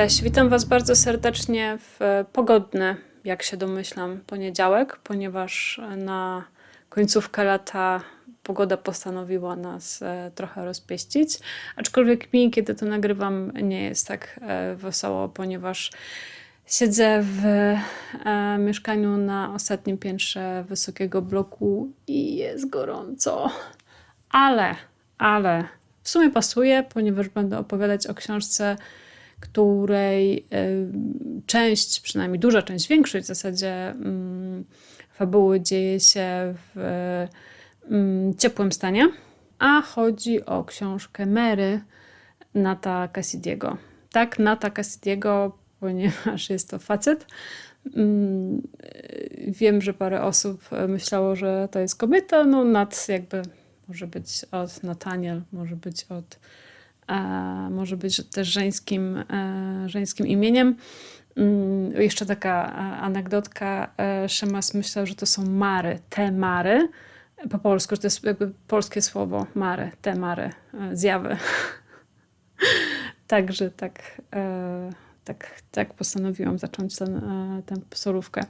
Cześć, witam Was bardzo serdecznie w e, pogodny, jak się domyślam, poniedziałek, ponieważ na końcówkę lata pogoda postanowiła nas e, trochę rozpieścić. Aczkolwiek mi, kiedy to nagrywam, nie jest tak e, wesoło, ponieważ siedzę w e, mieszkaniu na ostatnim piętrze wysokiego bloku i jest gorąco. Ale, ale w sumie pasuje, ponieważ będę opowiadać o książce której y, część, przynajmniej duża część, większość w zasadzie mm, fabuły dzieje się w mm, ciepłym stanie, a chodzi o książkę Mary Nata Cassidy'ego. Tak, Nata Cassidy'ego, ponieważ jest to facet. Mm, wiem, że parę osób myślało, że to jest kobieta. No, Nat jakby może być od Nathaniel, może być od może być też żeńskim, e, żeńskim imieniem. Mm, jeszcze taka e, anegdotka. E, Szymas myślał, że to są mary, te mary. Po polsku, że to jest jakby polskie słowo mary, te mary, zjawy. Także tak tak, tak postanowiłam zacząć ten, e, tę solówkę,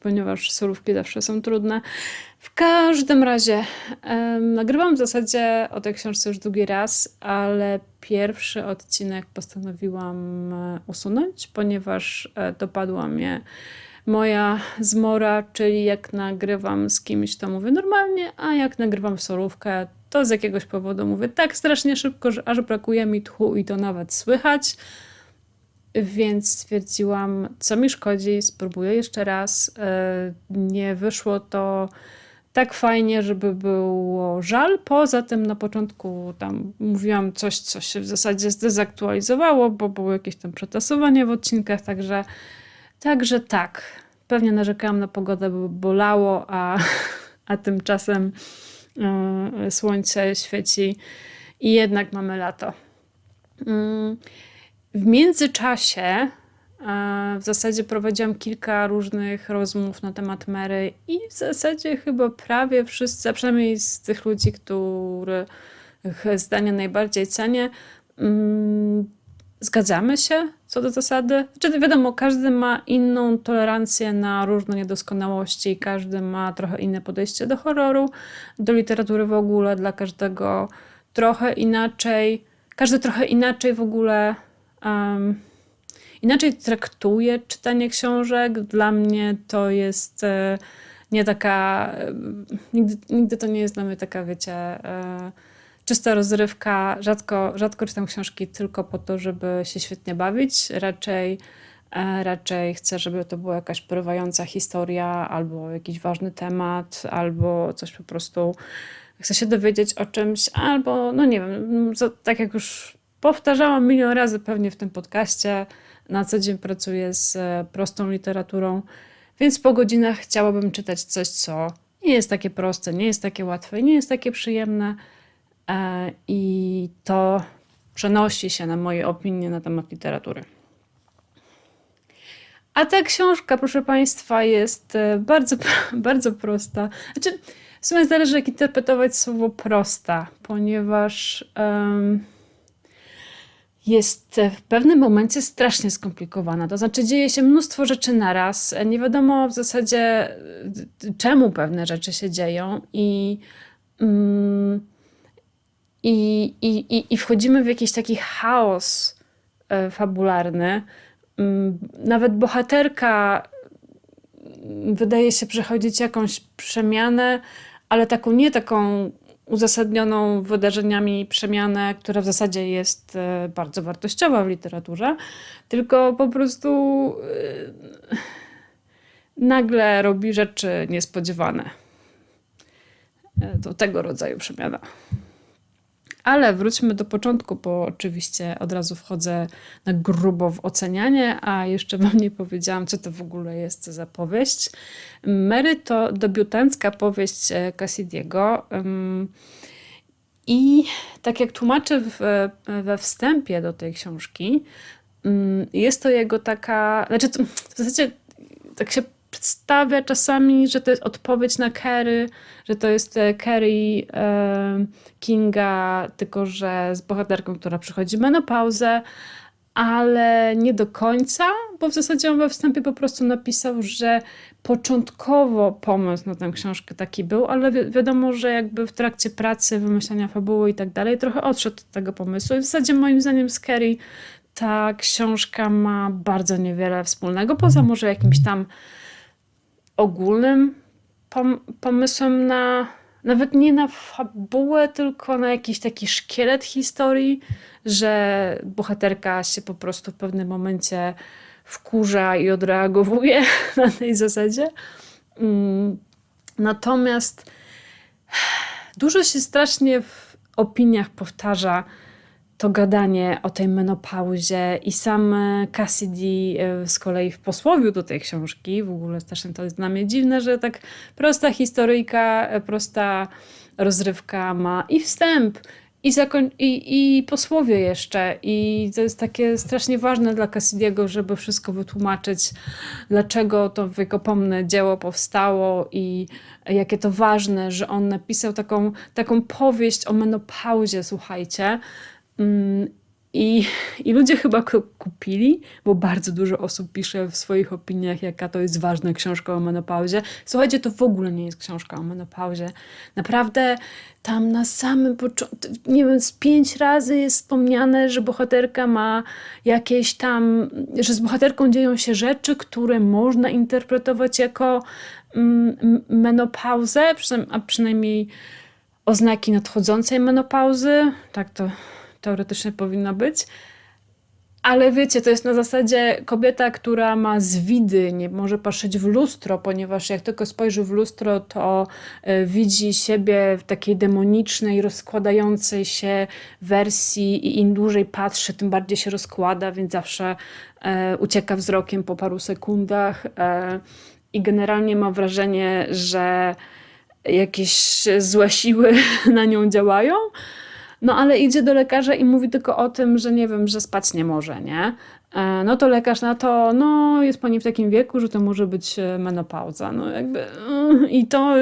ponieważ solówki zawsze są trudne. W każdym razie nagrywam w zasadzie o tej książce już drugi raz, ale pierwszy odcinek postanowiłam e, usunąć, ponieważ e, dopadła mnie moja zmora, czyli jak nagrywam z kimś, to mówię normalnie, a jak nagrywam solówkę, to z jakiegoś powodu mówię tak strasznie szybko, że aż brakuje mi tchu i to nawet słychać. Więc stwierdziłam, co mi szkodzi, spróbuję jeszcze raz. E, nie wyszło to tak fajnie, żeby było żal. Poza tym na początku tam mówiłam coś, co się w zasadzie zdezaktualizowało, bo było jakieś tam przetasowanie w odcinkach, także, także tak. Pewnie narzekałam na pogodę, bo bolało, a, a tymczasem y, słońce świeci i jednak mamy lato. Y, w międzyczasie e, w zasadzie prowadziłam kilka różnych rozmów na temat Mary i w zasadzie chyba prawie wszyscy, a przynajmniej z tych ludzi, których zdanie najbardziej cenię, mm, zgadzamy się co do zasady. Znaczy, wiadomo, każdy ma inną tolerancję na różne niedoskonałości, każdy ma trochę inne podejście do horroru, do literatury w ogóle, dla każdego trochę inaczej, każdy trochę inaczej w ogóle um, inaczej traktuję czytanie książek. Dla mnie to jest e, nie taka, e, nigdy, nigdy to nie jest dla mnie taka, wiecie, e, czysta rozrywka. Rzadko, rzadko czytam książki tylko po to, żeby się świetnie bawić. Raczej raczej chcę, żeby to była jakaś porywająca historia, albo jakiś ważny temat, albo coś po prostu chcę się dowiedzieć o czymś, albo no nie wiem, tak jak już powtarzałam milion razy pewnie w tym podcaście. Na co dzień pracuję z e, prostą literaturą, więc po godzinach chciałabym czytać coś, co nie jest takie proste, nie jest takie łatwe, nie jest takie przyjemne. E, I to przenosi się na moje opinie na temat literatury. A ta książka, proszę Państwa, jest e, bardzo, bardzo prosta. Znaczy, w sumie zależy, jak interpretować słowo prosta, ponieważ. Um, jest w pewnym momencie strasznie skomplikowana. To znaczy, dzieje się mnóstwo rzeczy naraz. Nie wiadomo w zasadzie, czemu pewne rzeczy się dzieją, i, mm, i, i, i wchodzimy w jakiś taki chaos e, fabularny. Mm, nawet bohaterka wydaje się przechodzić jakąś przemianę, ale taką nie taką uzasadnioną wydarzeniami przemianę, która w zasadzie jest e, bardzo wartościowa w literaturze, tylko po prostu e, nagle robi rzeczy niespodziewane. E, to tego rodzaju przemiana. Ale wróćmy do początku, bo oczywiście od razu wchodzę na grubo w ocenianie, a jeszcze wam nie powiedziałam, co to w ogóle jest za powieść. Mary to debiutancka powieść e, Cassidy'ego. I tak jak tłumaczę w, we wstępie do tej książki, jest to jego taka, znaczy w zasadzie tak się przedstawia czasami, że to jest odpowiedź na Kerry, że to jest e, Kerry e, Kinga, tylko że z bohaterką, która przychodzi menopauzę, ale nie do końca, bo w zasadzie on we wstępie po prostu napisał, że początkowo pomysł na tę książkę taki był, ale wi wiadomo, że jakby w trakcie pracy, wymyślania fabuły i tak dalej, trochę odszedł od tego pomysłu. I w zasadzie moim zdaniem z Kerry ta książka ma bardzo niewiele wspólnego, poza może jakimś tam ogólnym pom pomysłem na nawet nie na fabułę, tylko na jakiś taki szkielet historii, że bohaterka się po prostu w pewnym momencie wkurza i odreagowuje na tej zasadzie. Mm, natomiast dużo się strasznie w opiniach powtarza to gadanie o tej menopauzie i sam Cassidy e, z kolei w posłowiu do tej książki, w ogóle strasznie to jest dla mnie dziwne, że tak prosta historyjka, e, prosta rozrywka ma i wstęp, i, zakoń- i, i posłowie jeszcze. I to jest takie strasznie ważne dla Cassidiego, żeby wszystko wytłumaczyć, dlaczego to wiekopomne dzieło powstało i jakie to ważne, że on napisał taką, taką powieść o menopauzie, słuchajcie, I, I ludzie chyba kupili, bo bardzo dużo osób pisze w swoich opiniach, jaka to jest ważna książka o menopauzie. Słuchajcie, to w ogóle nie jest książka o menopauzie. Naprawdę tam na samym początku, nie wiem, z pięć razy jest wspomniane, że bohaterka ma jakieś tam, że z bohaterką dzieją się rzeczy, które można interpretować jako mm, menopauzę, a przynajmniej oznaki nadchodzącej menopauzy. Tak to teoretycznie powinno być. Ale wiecie, to jest na zasadzie kobieta, która ma zwidy, nie może patrzeć w lustro, ponieważ jak tylko spojrzy w lustro, to y, widzi siebie w takiej demonicznej, rozkładającej się wersji i im dłużej patrzy, tym bardziej się rozkłada, więc zawsze y, ucieka wzrokiem po paru sekundach y, i generalnie ma wrażenie, że jakieś złe siły na nią działają. No ale idzie do lekarza i mówi tylko o tym, że nie wiem, że spać nie może, nie? E, no to lekarz na to, no jest pani w takim wieku, że to może być e, menopauza. No jakby mm, i to,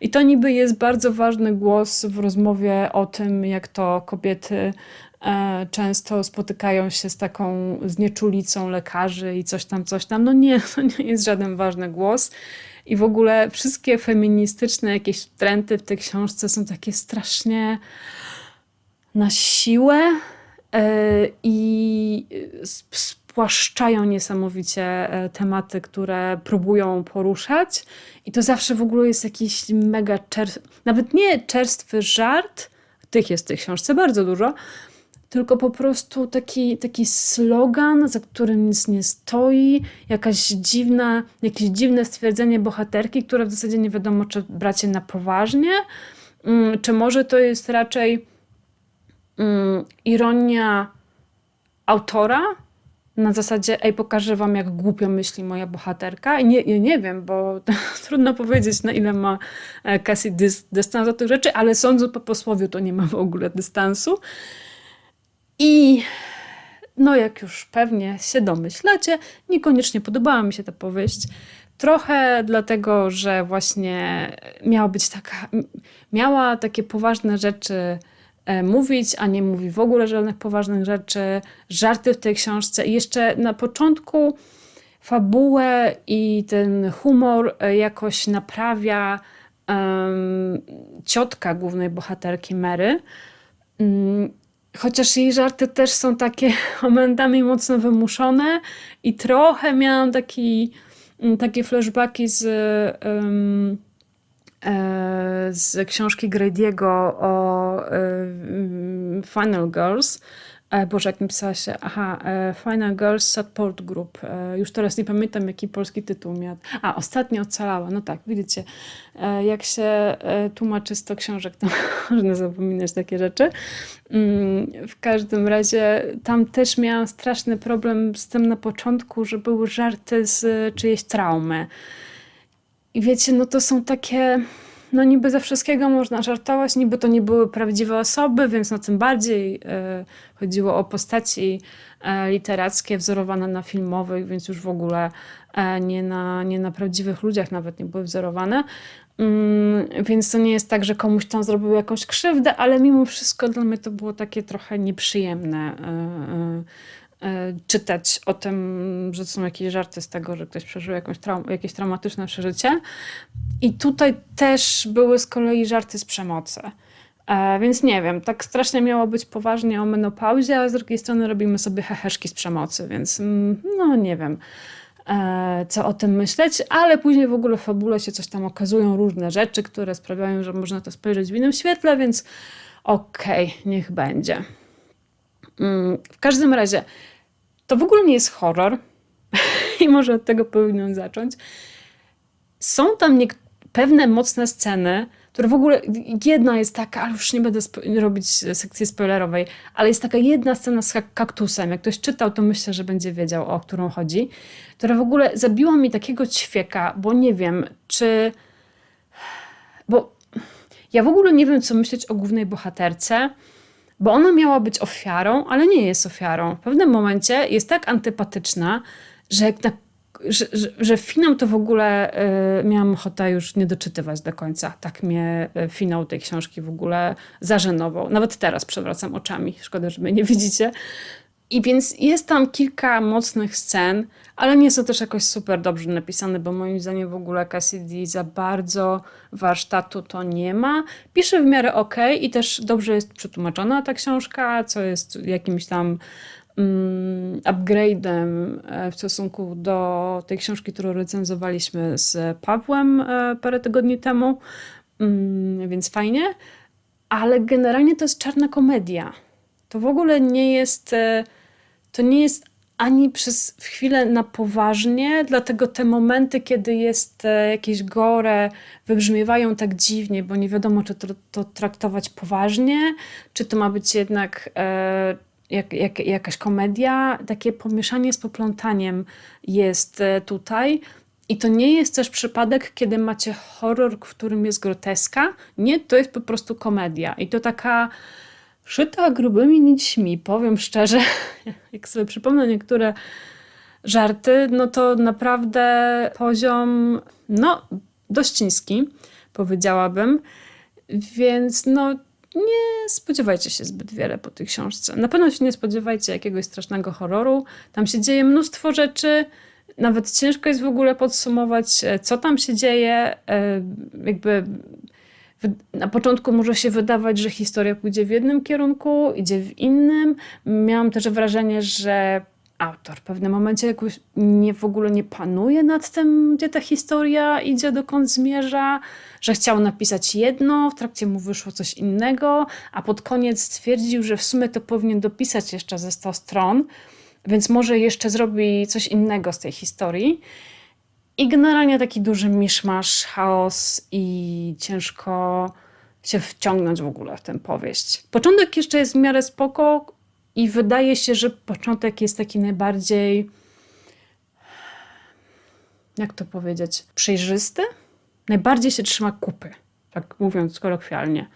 i to niby jest bardzo ważny głos w rozmowie o tym, jak to kobiety e, często spotykają się z taką znieczulicą lekarzy i coś tam, coś tam. No nie, to nie jest żaden ważny głos. I w ogóle wszystkie feministyczne jakieś trendy w tej książce są takie strasznie na siłę e, i spłaszczają niesamowicie e, tematy, które próbują poruszać. I to zawsze w ogóle jest jakiś mega czerstwy, nawet nie czerstwy żart, tych jest w tej książce bardzo dużo, tylko po prostu taki, taki slogan, za którym nic nie stoi, jakaś dziwna, jakieś dziwne stwierdzenie bohaterki, które w zasadzie nie wiadomo, czy brać je na poważnie, mm, czy może to jest raczej mm, ironia autora na zasadzie, ej, pokażę wam, jak głupio myśli moja bohaterka. I nie, nie, nie wiem, bo trudno powiedzieć, na ile ma e, Cassie dys, dystans do tych rzeczy, ale sądzę po posłowiu to nie ma w ogóle dystansu. I no, jak już pewnie się domyślacie, niekoniecznie podobała mi się ta powieść. Trochę dlatego, że właśnie miała być taka, miała takie poważne rzeczy mówić, a nie mówi w ogóle żadnych poważnych rzeczy, żarty w tej książce i jeszcze na początku fabułę i ten humor e, jakoś naprawia um, ciotka głównej bohaterki Mary. Um, chociaż jej żarty też są takie momentami mocno wymuszone i trochę miałam taki, takie flashbacki z um, E, z książki Grady'ego o e, Final Girls. E, Boże, jak napisała się? Aha, Final Girls Support Group. Już teraz nie pamiętam, jaki polski tytuł miał. A, Ostatnio Ocalała. No tak, widzicie, jak się tłumaczy z to książek, to można zapominać takie rzeczy. Mm, w każdym razie tam też miałam straszny problem z tym na początku, że były żarty z czyjejś traumy. I wiecie, no to są takie, no niby ze wszystkiego można żartować, niby to nie były prawdziwe osoby, więc no tym bardziej e, chodziło o postaci e, literackie wzorowane na filmowych, więc już w ogóle e, nie, na, nie na prawdziwych ludziach nawet nie były wzorowane. Mm, więc to nie jest tak, że komuś tam zrobił jakąś krzywdę, ale mimo wszystko dla mnie to było takie trochę nieprzyjemne e, czytać o tym, że są jakieś żarty z tego, że ktoś przeżył jakąś trau jakieś traumatyczne przeżycie. I tutaj też były z kolei żarty z przemocy. E, więc nie wiem, tak strasznie miało być poważnie o menopauzie, a z drugiej strony robimy sobie heheszki z przemocy, więc mm, no nie wiem e, co o tym myśleć, ale później w ogóle w fabule się coś tam okazują, różne rzeczy, które sprawiają, że można to spojrzeć w innym świetle, więc okej, okay, niech będzie. Mm, w każdym razie, to w ogóle nie jest horror i może od tego powinnam zacząć. Są tam pewne mocne sceny, które w ogóle, jedna jest taka, ale już nie będę robić sekcji spoilerowej, ale jest taka jedna scena z kaktusem. Jak ktoś czytał, to myślę, że będzie wiedział, o którą chodzi. Która w ogóle zabiła mi takiego ćwieka, bo nie wiem, czy... Bo ja w ogóle nie wiem, co myśleć o głównej bohaterce, bo ona miała być ofiarą, ale nie jest ofiarą. W pewnym momencie jest tak antypatyczna, że na że, że, że finał to w ogóle y, miałam ochotę już nie doczytywać do końca. Tak mnie y, finał tej książki w ogóle zażenował. Nawet teraz przewracam oczami. Szkoda, że mnie nie widzicie. I więc jest tam kilka mocnych scen, ale nie są też jakoś super dobrze napisane, bo moim zdaniem w ogóle Cassidy za bardzo warsztatu to nie ma. Pisze w miarę ok i też dobrze jest przetłumaczona ta książka, co jest jakimś tam um, upgrade'em e, w stosunku do tej książki, którą recenzowaliśmy z Pawłem e, parę tygodni temu, um, więc fajnie. Ale generalnie to jest czarna komedia. To w ogóle nie jest e, to nie jest ani przez chwilę na poważnie, dlatego te momenty, kiedy jest e, jakieś gore, wybrzmiewają tak dziwnie, bo nie wiadomo, czy to, to traktować poważnie, czy to ma być jednak e, jak, jak, jakaś komedia. Takie pomieszanie z poplątaniem jest e, tutaj. I to nie jest też przypadek, kiedy macie horror, w którym jest groteska. Nie, to jest po prostu komedia. I to taka szyta grubymi nićmi. Powiem szczerze, jak sobie przypomnę niektóre żarty, no to naprawdę poziom, no, dość niski, powiedziałabym. Więc no, nie spodziewajcie się zbyt wiele po tej książce. Na pewno się nie spodziewajcie jakiegoś strasznego horroru. Tam się dzieje mnóstwo rzeczy. Nawet ciężko jest w ogóle podsumować, e, co tam się dzieje. E, jakby na początku może się wydawać, że historia pójdzie w jednym kierunku, idzie w innym. Miałam też wrażenie, że autor w pewnym momencie jakoś nie, w ogóle nie panuje nad tym, gdzie ta historia idzie, dokąd zmierza, że chciał napisać jedno, w trakcie mu wyszło coś innego, a pod koniec stwierdził, że w sumie to powinien dopisać jeszcze ze 100 stron, więc może jeszcze zrobi coś innego z tej historii. I generalnie taki duży miszmasz, chaos i ciężko się wciągnąć w ogóle w tę powieść. Początek jeszcze jest w miarę spoko i wydaje się, że początek jest taki najbardziej jak to powiedzieć, przejrzysty. Najbardziej się trzyma kupy, tak mówiąc kolokwialnie.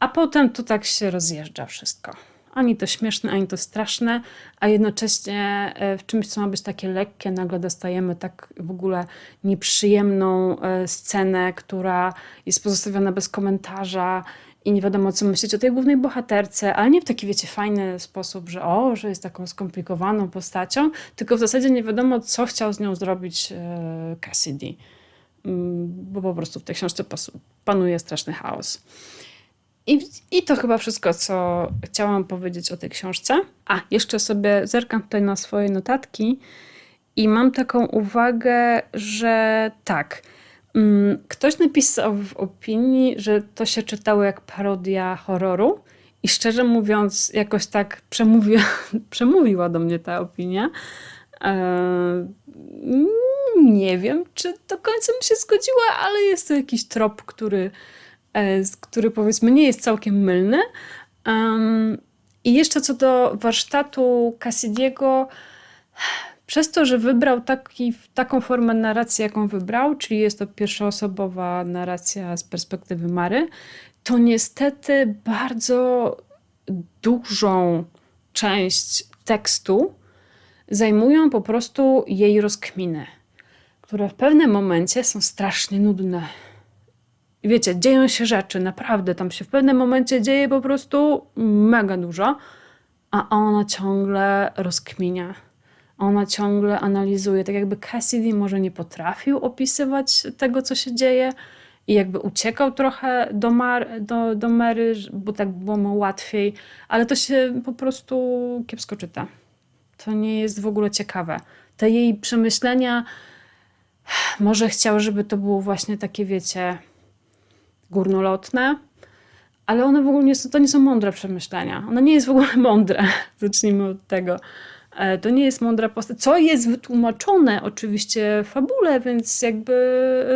A potem to tak się rozjeżdża wszystko ani to śmieszne, ani to straszne, a jednocześnie e, w czymś, co ma być takie lekkie, nagle dostajemy tak w ogóle nieprzyjemną e, scenę, która jest pozostawiona bez komentarza i nie wiadomo, co myśleć o tej głównej bohaterce, ale nie w taki, wiecie, fajny sposób, że o, że jest taką skomplikowaną postacią, tylko w zasadzie nie wiadomo, co chciał z nią zrobić e, Cassidy, mm, bo po prostu w tej książce panuje straszny chaos. I, I to chyba wszystko, co chciałam powiedzieć o tej książce. A, jeszcze sobie zerkam tutaj na swoje notatki i mam taką uwagę, że tak. Mm, ktoś napisał w opinii, że to się czytało jak parodia horroru. I szczerze mówiąc, jakoś tak przemówiła, przemówiła do mnie ta opinia. Eee, nie wiem, czy do końca mi się zgodziła, ale jest to jakiś trop, który który powiedzmy nie jest całkiem mylny. I jeszcze co do warsztatu Cassidiego, przez to, że wybrał taki, taką formę narracji, jaką wybrał, czyli jest to pierwszoosobowa narracja z perspektywy Mary, to niestety bardzo dużą część tekstu zajmują po prostu jej rozkminy, które w pewnym momencie są strasznie nudne wiecie, dzieją się rzeczy, naprawdę. Tam się w pewnym momencie dzieje po prostu mega dużo. a ona ciągle rozkminia. Ona ciągle analizuje, tak jakby Cassidy może nie potrafił opisywać tego, co się dzieje i jakby uciekał trochę do, Mar, do, do Mary, bo tak było mu łatwiej, ale to się po prostu kiepsko czyta. To nie jest w ogóle ciekawe. Te jej przemyślenia, może chciał, żeby to było właśnie takie, wiecie, górnolotne, ale one w ogóle nie są, to nie są mądre przemyślenia. Ona nie jest w ogóle mądra. Zacznijmy od tego. E, To nie jest mądra postać, co jest wytłumaczone oczywiście w fabule, więc jakby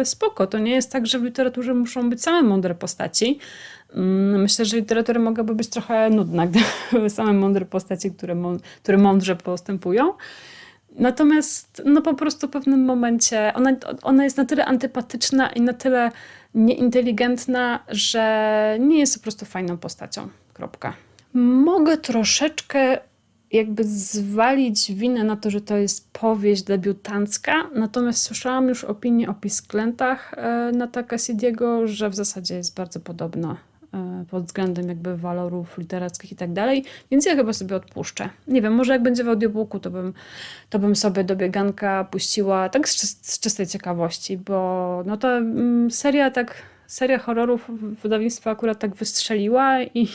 spoko. To nie jest tak, że w literaturze muszą być same mądre postaci. Mm, Myślę, że literatura mogłaby być trochę nudna, gdyby były same mądre postaci, które mądrze postępują. Natomiast no po prostu w pewnym momencie ona, ona jest na tyle antypatyczna i na tyle nieinteligentna, że nie jest po prostu fajną postacią. Kropka. Mogę troszeczkę jakby zwalić winę na to, że to jest powieść debiutancka, natomiast słyszałam już opinię o pisklętach e, Nata Cassidy'ego, że w zasadzie jest bardzo podobna pod względem jakby walorów literackich i tak dalej, więc ja chyba sobie odpuszczę. Nie wiem, może jak będzie w audiobooku, to bym, to bym sobie do bieganka puściła tak z, z czystej ciekawości, bo no to mm, seria tak, seria horrorów wydawnictwa akurat tak wystrzeliła i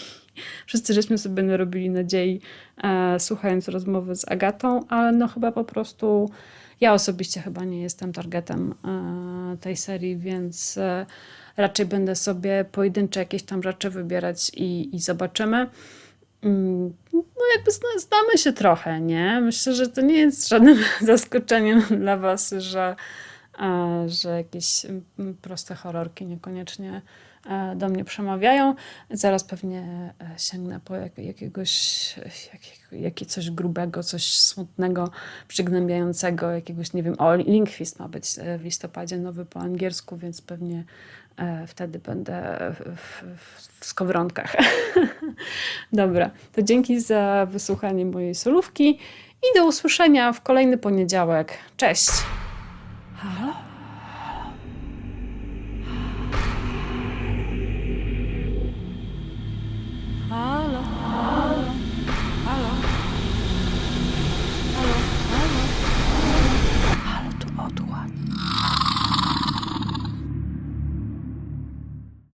wszyscy żeśmy sobie narobili nadziei e, słuchając rozmowy z Agatą, ale no chyba po prostu ja osobiście chyba nie jestem targetem e, tej serii, więc e, raczej będę sobie pojedyncze jakieś tam rzeczy wybierać i, i zobaczymy. Mm, No jakby zna, znamy się trochę, nie? Myślę, że to nie jest żadnym zaskoczeniem dla was, że, e, że jakieś mm, proste horrorki niekoniecznie do mnie przemawiają. Zaraz pewnie e, sięgnę po jak, jakiegoś, jakiego, jakie coś grubego, coś smutnego, przygnębiającego, jakiegoś, nie wiem, o, Linkfist ma być e, w listopadzie nowy po angielsku, więc pewnie e, wtedy będę w, w skowronkach. Dobra, to dzięki za wysłuchanie mojej solówki i do usłyszenia w kolejny poniedziałek. Cześć!